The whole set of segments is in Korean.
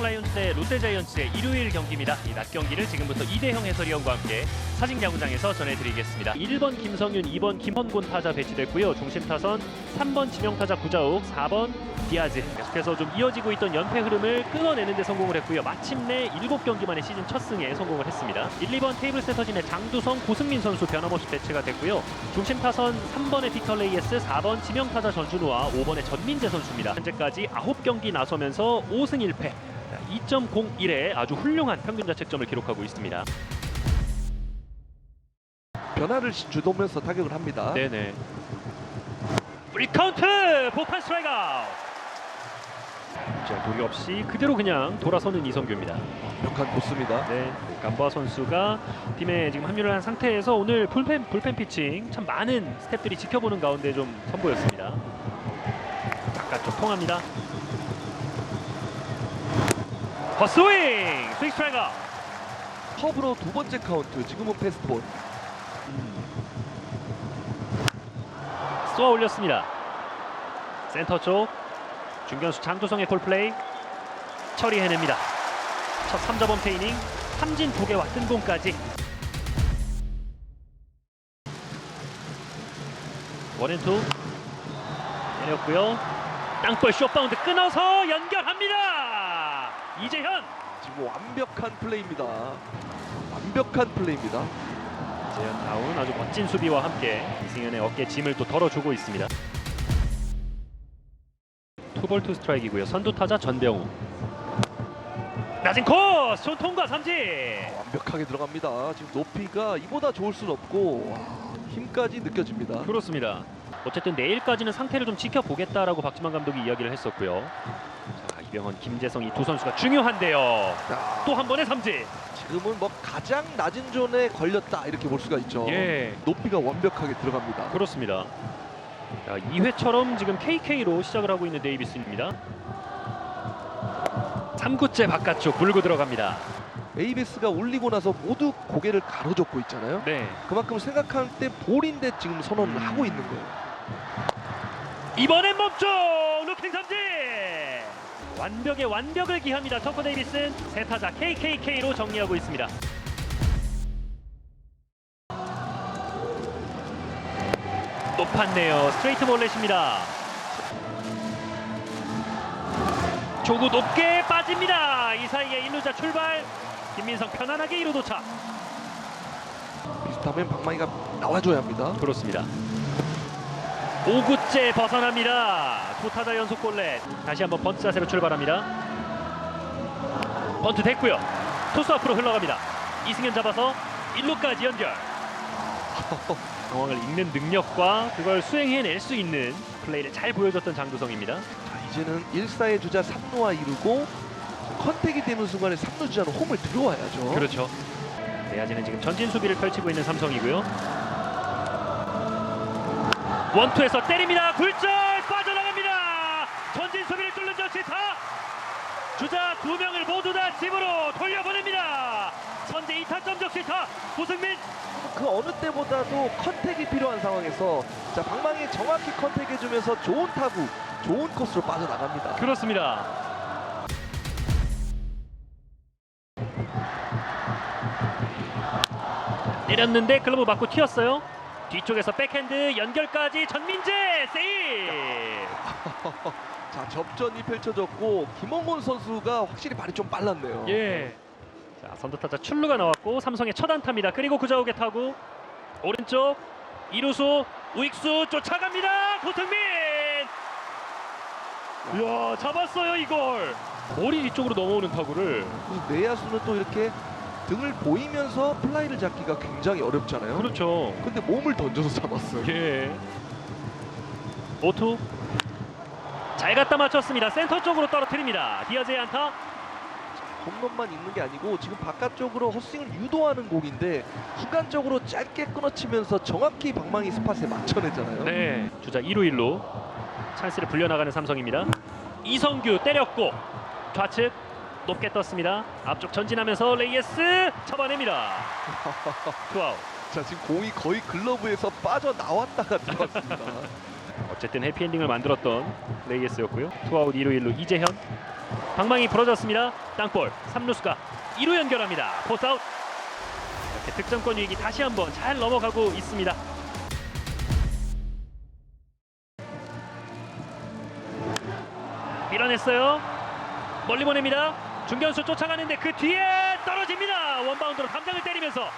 삼성 라이온즈 대 롯데 자이언츠의 일요일 경기입니다. 이 낮 경기를 지금부터 이대형 해설위원과 함께 사진 야구장에서 전해드리겠습니다. 1번 김성윤, 2번 김헌곤 타자 배치됐고요. 중심 타선 3번 지명 타자 구자욱, 4번 디아즈. 계속해서 좀 이어지고 있던 연패 흐름을 끊어내는 데 성공을 했고요. 마침내 7경기 만에 시즌 첫 승에 성공을 했습니다. 1, 2번 테이블 세터진의 장두성, 고승민 선수 변함없이 배치가 됐고요. 중심 타선 3번의 빅터 레이에스, 4번 지명 타자 전준우와 5번의 전민재 선수입니다. 현재까지 9경기 나서면서 5승 1패. 2.01의 아주 훌륭한 평균 자책점을 기록하고 있습니다. 변화를 주도면서 타격을 합니다. 네네. 풀카운트 복판 스트라이크. 자 도리 없이 그대로 그냥 돌아서는 이성규입니다. 완벽한 코스입니다. 네, 감보아 선수가 팀에 지금 합류를 한 상태에서 오늘 불펜 불펜 피칭 참 많은 스태프들이 지켜보는 가운데 좀 선보였습니다. 바깥쪽 통합니다. 헛스윙 스윙 스트라이크 아웃. 커브로 두 번째 카운트. 지금은 패스트볼. 쏘아 올렸습니다. 센터 쪽 중견수 장두성의 콜플레이 처리해냅니다. 첫 3점 원패 이닝 삼진 두 개와 뜬공까지 원앤투 내렸고요. 땅볼 쇼바운드 끊어서 연결합니다. 이재현 지금 완벽한 플레이입니다. 완벽한 플레이입니다. 이재현 다운 아주 멋진 수비와 함께 이승현의 어깨 짐을 또 덜어주고 있습니다. 투볼 투 스트라이크이고요. 선두 타자 전병우. 낮은 코스 손 통과 삼진. 완벽하게 들어갑니다. 지금 높이가 이보다 좋을 순 없고 와, 힘까지 느껴집니다. 그렇습니다. 어쨌든 내일까지는 상태를 좀 지켜보겠다라고 박지만 감독이 이야기를 했었고요. 자 이병헌, 김재성 이 두 선수가 중요한데요. 자, 또한 번의 삼진. 지금은 뭐 가장 낮은 존에 걸렸다 이렇게 볼 수가 있죠. 예. 높이가 완벽하게 들어갑니다. 그렇습니다. 자, 2회처럼 지금 KK로 시작을 하고 있는 데이비스입니다. 3구째 바깥쪽 물고 들어갑니다. 에이비스가 올리고 나서 모두 고개를 가로젓고 있잖아요. 네. 그만큼 생각할 때 볼인데 지금 선언을 음. 하고 있는 거예요. 이번엔 멈춰 루킹 삼진. 완벽의 완벽을 기합니다. 터커 데이비슨 세 타자 KKK로 정리하고 있습니다. 높았네요. 스트레이트 볼넷입니다. 조구 높게 빠집니다. 이 사이에 1루자 출발. 김민성 편안하게 1루 도착. 비슷하면 방망이가 나와줘야 합니다. 그렇습니다. 5구째 벗어납니다. 두 타자 연속 골렛. 다시 한번 번트 자세로 출발합니다. 번트 됐고요. 투수 앞으로 흘러갑니다. 이승현 잡아서 1루까지 연결. 상황을 읽는 능력과 그걸 수행해낼 수 있는 플레이를 잘 보여줬던 장두성입니다. 자, 이제는 1사의 주자 3루와 이루고 컨택이 되는 순간에 3루 주자는 홈을 들어와야죠. 그렇죠. 내야지는 지금 전진 수비를 펼치고 있는 삼성이고요. 원투에서 때립니다. 굴절 빠져나갑니다. 전진 수비를 뚫는 저시타 주자 두 명을 모두 다 집으로 돌려보냅니다. 선제 2타점 적시타 고승민 그 어느 때보다도 컨택이 필요한 상황에서 자 방망이 정확히 컨택해주면서 좋은 타구, 좋은 코스로 빠져나갑니다. 그렇습니다. 때렸는데 클러브 맞고 튀었어요. 뒤쪽에서 백핸드 연결까지 전민재 세이브. 자 접전이 펼쳐졌고 김홍곤 선수가 확실히 발이 좀 빨랐네요. 예. 자 선두 타자 출루가 나왔고 삼성의 첫 안타입니다. 그리고 구자욱의 타구 오른쪽 이루수 우익수 쫓아갑니다. 고승민. 이야 잡았어요 이걸. 머리 뒤쪽으로 넘어오는 타구를. 내야수는 또 이렇게 등을 보이면서 플라이를 잡기가 굉장히 어렵잖아요. 그렇죠. 근데 몸을 던져서 잡았어요. 예. 오투 잘 갖다 맞췄습니다. 센터 쪽으로 떨어뜨립니다. 디아즈의 안타. 홈런만 있는 게 아니고 지금 바깥쪽으로 헛스윙을 유도하는 공인데 순간적으로 짧게 끊어치면서 정확히 방망이 스팟에 맞춰내잖아요. 네. 주자 2루 1루 찬스를 불려나가는 삼성입니다. 이성규 때렸고 좌측 높게 떴습니다. 앞쪽 전진하면서 레이에스 잡아냅니다. 투아웃. 자 지금 공이 거의 글러브에서 빠져 나왔다가 들어갔습니다. 어쨌든 해피엔딩을 만들었던 레이에스였고요. 투아웃 2루 1루 이재현 방망이 부러졌습니다. 땅볼 3루수가 2루 연결합니다. 포스아웃. 이렇게 득점권 유익이 다시 한번 잘 넘어가고 있습니다. 밀어냈어요. 멀리 보냅니다. 중견수 쫓아가는데 그 뒤에 떨어집니다. 원바운드로 담장을 때리면서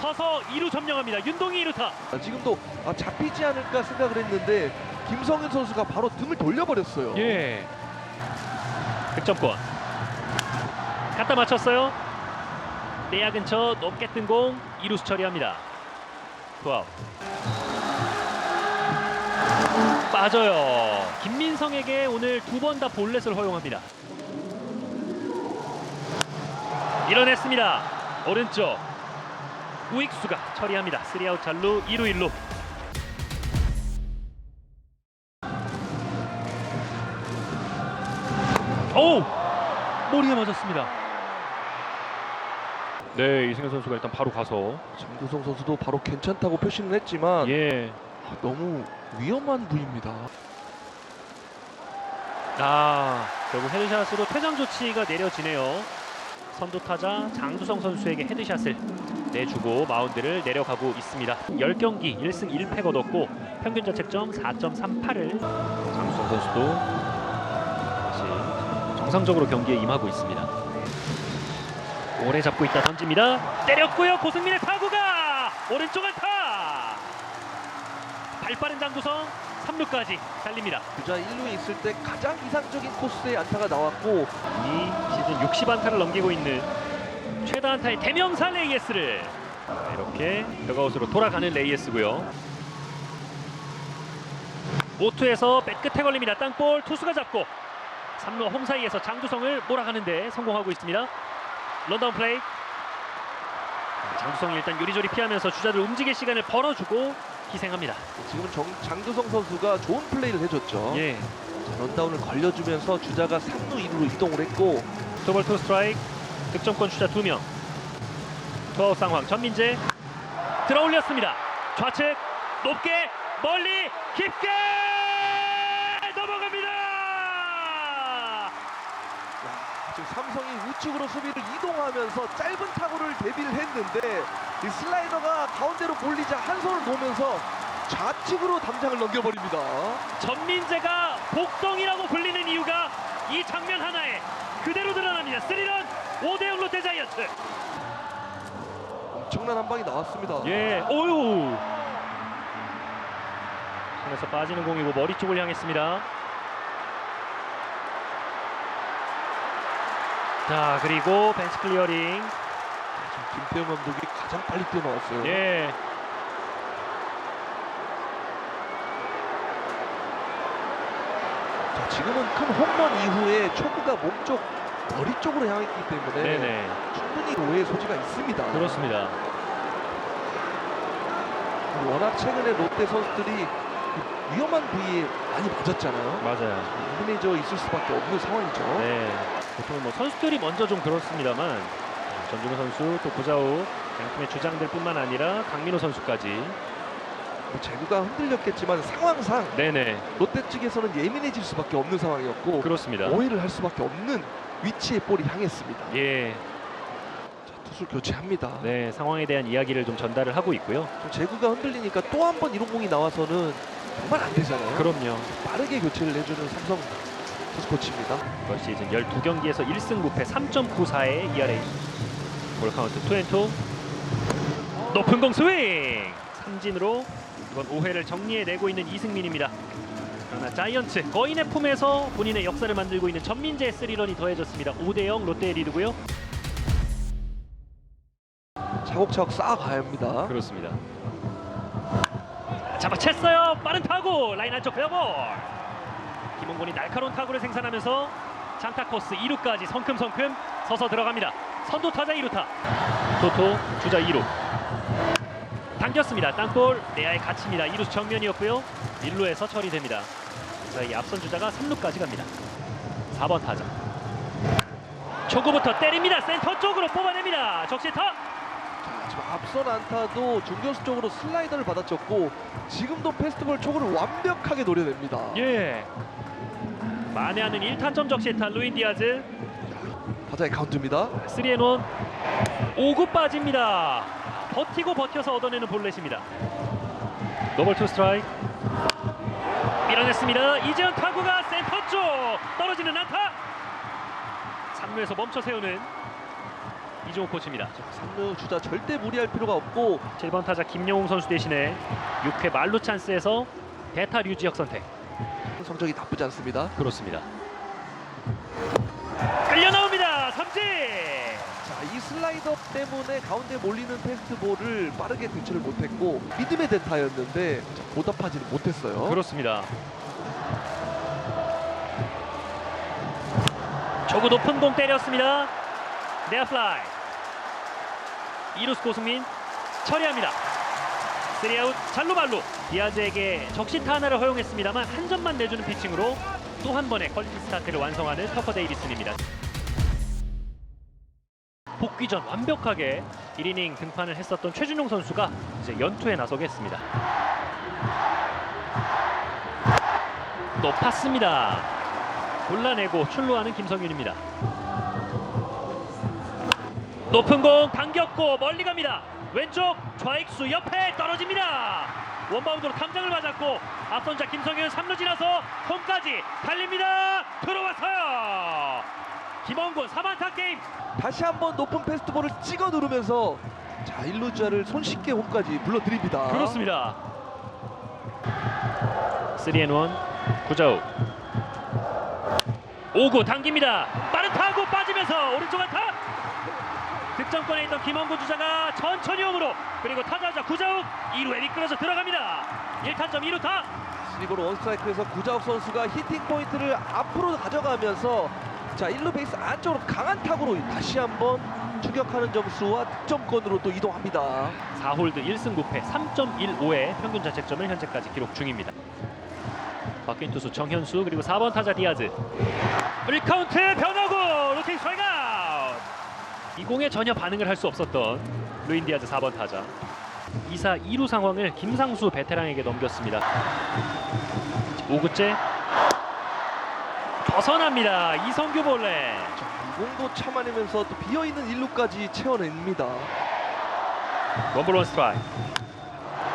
서서 2루 점령합니다. 윤동희 2루타. 아, 지금도 아, 잡히지 않을까 생각을 했는데 김성현 선수가 바로 등을 돌려버렸어요. 예. 득점권. 갖다 맞췄어요. 내야 근처 높게 뜬공 이루수 처리합니다. 투아웃. 빠져요. 김민성에게 오늘 두 번 다 볼넷을 허용합니다. 밀어냈습니다. 오른쪽 우익수가 처리합니다. 3아웃 잘루 2루 1루. 오! 머리에 맞았습니다. 네, 이승현 선수가 일단 바로 가서 정구성 선수도 바로 괜찮다고 표시는 했지만 예. 아, 너무 위험한 부위입니다. 아, 결국 헤드샷으로 퇴장 조치가 내려지네요. 선두 타자 장두성 선수에게 헤드샷을 내주고 마운드를 내려가고 있습니다. 10경기 1승 1패 거뒀고 평균 자책점 4.38을 장두성 선수도 다시 정상적으로 경기에 임하고 있습니다. 오래 잡고 있다 던집니다. 때렸고요. 고승민의 타구가 오른쪽 안타. 발빠른 장두성 3루까지 달립니다. 주자 1루에 있을 때 가장 이상적인 코스의 안타가 나왔고 이 시즌 60안타를 넘기고 있는 최다 안타의 대명사 레이에스를 이렇게 더가웃으로 돌아가는 레이에스고요. 5투에서 끝에 걸립니다. 땅볼 투수가 잡고 3루 홈 사이에서 장두성을 몰아가는데 성공하고 있습니다. 런다운 플레이 장두성이 일단 요리조리 피하면서 주자들 움직일 시간을 벌어주고 희생합니다. 지금 정, 장두성 선수가 좋은 플레이를 해줬죠. 예. 자, 런다운을 걸려주면서 주자가 3루 2루로 이동을 했고 투볼 투 스트라이크 득점권 주자 2명 투아웃 상황 전민재 들어올렸습니다 좌측 높게 멀리 깊게 넘어갑니다 지금 삼성이 우측으로 수비를 이동하면서 짧은 타구를 대비를 했는데 이 슬라이더가 가운데로 몰리자 한 손을 놓으면서 좌측으로 담장을 넘겨버립니다. 전민재가 복덩이라고 불리는 이유가 이 장면 하나에 그대로 드러납니다 스리런 5대0 롯데 자이언츠 엄청난 한 방이 나왔습니다. 예 오유 손에서 빠지는 공이고 머리 쪽을 향했습니다 자 그리고 벤치 클리어링 지금 김태형 감독이 가장 빨리 뛰어나왔어요. 예. 자, 지금은 큰 홈런 이후에 초구가 몸쪽 머리 쪽으로 향했기 때문에 네네. 충분히 오해 소지가 있습니다. 그렇습니다. 워낙 최근에 롯데 선수들이 그 위험한 부위에 많이 맞았잖아요. 맞아요. 흔해져 있을 수밖에 없는 상황이죠. 네. 보통 뭐 선수들이 먼저 좀 그렇습니다만 전준호 선수 또 고자우 양팀의 주장들 뿐만 아니라 강민호 선수까지 뭐 제구가 흔들렸겠지만 상황상 네네 롯데 측에서는 예민해질 수밖에 없는 상황이었고 그렇습니다. 오해를 할 수밖에 없는 위치에 볼이 향했습니다. 예, 자, 투수 교체합니다. 네 상황에 대한 이야기를 좀 전달을 하고 있고요. 좀 제구가 흔들리니까 또 한 번 이런 공이 나와서는 정말 안 되잖아요. 그럼요. 빠르게 교체를 해주는 삼성 코치입니다. 이번 시즌 12경기에서 1승 무패 3.94의 ERA 볼 카운트 투앤투. 높은 공 스윙! 삼진으로 이번 5회를 정리해내고 있는 이승민입니다. 그러나 자이언츠 거인의 품에서 본인의 역사를 만들고 있는 전민재의 스리런이 더해졌습니다. 5대0 롯데의 리드고요. 차곡차곡 쌓아가야 합니다. 그렇습니다. 잡아챘어요. 빠른 타구. 라인 안쪽 베어볼 김홍곤이 날카로운 타구를 생산하면서 장타 코스 2루까지 성큼성큼 서서 들어갑니다. 선두 타자 2루타. 토토 주자 2루. 당겼습니다. 땅볼 내야에 갇힙니다. 2루수 정면이었고요. 1루에서 처리됩니다. 자, 이 앞선 주자가 3루까지 갑니다. 4번 타자. 초구부터 때립니다. 센터 쪽으로 뽑아냅니다. 적시타. 지금 앞선 안타도 중견수 쪽으로 슬라이더를 받아쳤고 지금도 페스티벌 초구를 완벽하게 노려냅니다. 예 만회하는 1타점 적시타 루인 디아즈. 타자의 카운트입니다. 3앤1 5구 빠집니다. 버티고 버텨서 얻어내는 볼넷입니다. 노벌 투 스트라이크. 밀어냈습니다. 이재현 타구가 센터 쪽 떨어지는 안타. 3루에서 멈춰 세우는 이종호 코치입니다. 3루 주자 절대 무리할 필요가 없고 7번 타자 김영웅 선수 대신에 6회 말루 찬스에서 대타 류지혁 선택 성적이 나쁘지 않습니다. 그렇습니다 끌려 나옵니다 삼진 자, 이 슬라이더 때문에 가운데 몰리는 패스트볼을 빠르게 대처를 못했고 믿음의 대타였는데 자, 보답하지는 못했어요. 그렇습니다. 초구 높은 공 때렸습니다. 네아 플라이. 이루스 고승민 처리합니다. 3아웃 잘루말루 디아즈에게 적시타 하나를 허용했습니다만 한 점만 내주는 피칭으로 또 한 번의 퀄리티 스타트를 완성하는 터커 데이비슨입니다. 복귀 전 완벽하게 1이닝 등판을 했었던 최준용 선수가 이제 연투에 나서겠습니다. 높았습니다. 골라내고 출루하는 김성윤입니다. 높은 공 당겼고 멀리 갑니다. 왼쪽 좌익수 옆에 떨어집니다. 원바운드로 탐장을 맞았고 앞선자 김성윤 3루 지나서 홈까지 달립니다. 들어왔어요. 김원곤 3안타 게임. 다시 한번 높은 패스트볼을 찍어 누르면서 자, 1루 주자를 손쉽게 홈까지 불러드립니다. 그렇습니다. 3앤1 구자욱 5구 당깁니다. 빠른 타구 안타. 득점권에 있던 김원구 주자가 천천히 홈으로 그리고 타자자 구자욱 2루에 미끄러져 들어갑니다. 1타점 2루타. 리버로 원스트라이크에서 구자욱 선수가 히팅 포인트를 앞으로 가져가면서 자 1루 베이스 안쪽으로 강한 타구로 다시 한번 추격하는 점수와 득점권으로 또 이동합니다. 4홀드 1승 9패 3.15의 평균 자책점을 현재까지 기록 중입니다. 바뀐 투수 정현수 그리고 4번 타자 디아즈 1카운트 변화구 로팅 스트라이크 이 공에 전혀 반응을 할 수 없었던 루인 디아즈 4번 타자. 2사 2루 상황을 김상수 베테랑에게 넘겼습니다. 5구째 벗어납니다. 이성규 볼레. 이 공도 참아내면서 또 비어있는 1루까지 채워냅니다. 원볼 원 스트라이크.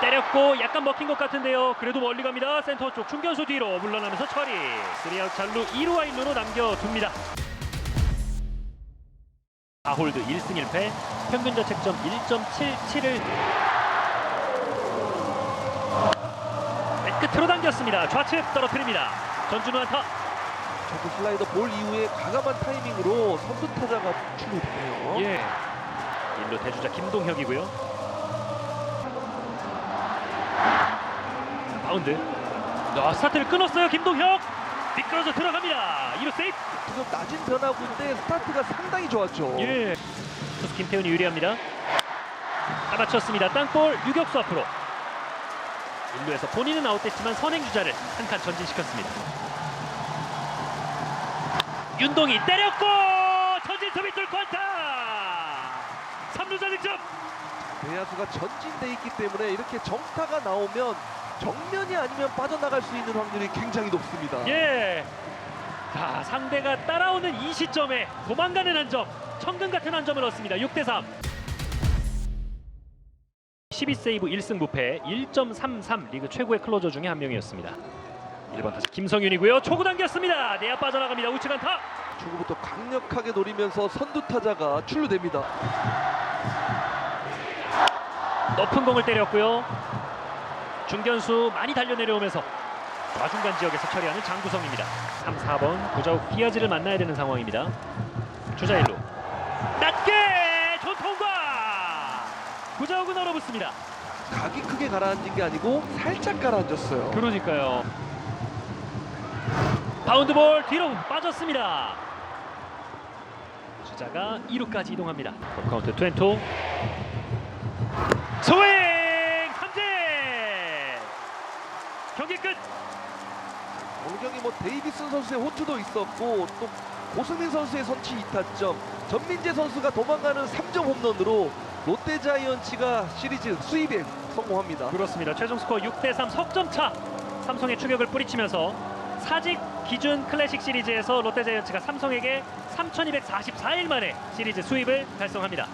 때렸고 약간 먹힌 것 같은데요. 그래도 멀리 갑니다. 센터 쪽 중견수 뒤로 물러나면서 처리. 3아웃 잘루 2루와 1루로 남겨둡니다 4홀드 1승 1패 평균 자책점 1.77을 끝으로 당겼습니다. 좌측 떨어뜨립니다. 전준우 안타. 저그 슬라이더 볼 이후에 과감한 타이밍으로 선두 타자가 출루되네요. 예. 1루 대주자 김동혁이고요. 자, 바운드. 아, 스타트를 끊었어요 김동혁 미끄러져 들어갑니다 2루 세이프 지금 낮은 변화구인데 스타트가 상당히 좋았죠. 예. 투수 김태훈이 유리합니다. 잡아쳤습니다. 땅볼 유격수 앞으로. 1루에서 본인은 아웃됐지만 선행 주자를 한 칸 전진시켰습니다. 윤동이 때렸고 전진 투비 뚫고 안타. 3루자 득점. 내야수가 전진돼 있기 때문에 이렇게 정타가 나오면 정면이 아니면 빠져나갈 수 있는 확률이 굉장히 높습니다. 예. 자, 상대가 따라오는 이 시점에 도망가는 한 점, 천금 같은 한 점을 얻습니다. 6대 3. 12세이브 1승 무패 1.33 리그 최고의 클로저 중에 한 명이었습니다. 1번 타자 김성윤이고요. 초구 당겼습니다. 내야 빠져나갑니다. 우측 안타. 초구부터 강력하게 노리면서 선두 타자가 출루됩니다. 높은 공을 때렸고요. 중견수 많이 달려 내려오면서 좌중간 지역에서 처리하는 장구성입니다. 3, 4번 구자욱 디아즈를 만나야 되는 상황입니다. 주자 1루 낮게 전통과 구자욱은 얼어붙습니다. 각이 크게 가라앉은 게 아니고 살짝 가라앉았어요. 그러니까요. 바운드볼 뒤로 빠졌습니다. 주자가 2루까지 이동합니다. 카운트 투앤투 스윙 삼진 경기 끝 오늘 경기 뭐 데이비슨 선수의 호투도 있었고 또 고승민 선수의 선취 2타점, 전민재 선수가 도망가는 3점 홈런으로 롯데 자이언츠가 시리즈 수입에 성공합니다. 그렇습니다. 최종 스코어 6대3 석점 차. 삼성의 추격을 뿌리치면서 사직 기준 클래식 시리즈에서 롯데 자이언츠가 삼성에게 3,244일 만에 시리즈 수입을 달성합니다.